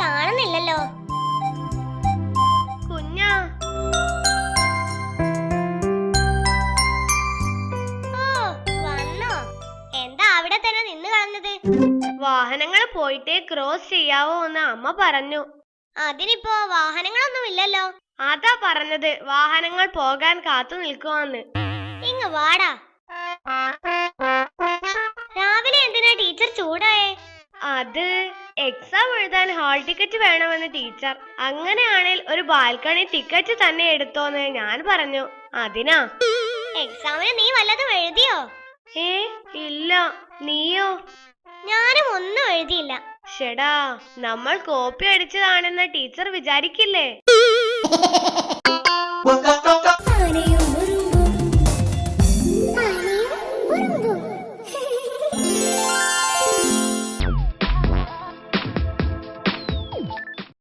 കാണുന്നില്ലല്ലോ. കുഞ്ഞാ. ഓ എന്താ അവിടെ തന്നെ വാഹനങ്ങൾ പോയിട്ട് ക്രോസ് ചെയ്യാവോ എന്ന് അമ്മ പറഞ്ഞു. അതിനിപ്പോ വാഹനങ്ങളൊന്നും ഇല്ലല്ലോ. അതാ പറഞ്ഞത് വാഹനങ്ങൾ പോകാൻ കാത്തു നിൽക്കുവാന്ന്. ഇങ്ങ് വാടാ. രാവിലെ എന്തിനാ ടീച്ചർ ചൂടായേ? അത് എക്സാം എഴുതാൻ ഹാൾ ടിക്കറ്റ് വേണമെന്ന് ടീച്ചർ അങ്ങനെയാണെങ്കിൽ ഒരു ബാൽക്കണി ടിക്കറ്റ് തന്നെ എടുത്തോന്ന് ഞാൻ പറഞ്ഞു. അതിനാ? എക്സാമിന് നീ വല്ലതും എഴുതിയോ? ഏ ഇല്ല. നീയോ? ഞാനും ഒന്നും എഴുതിയില്ല. ഷെടാ നമ്മൾ കോപ്പി അടിച്ചതാണെന്ന് ടീച്ചർ വിചാരിക്കില്ലേ?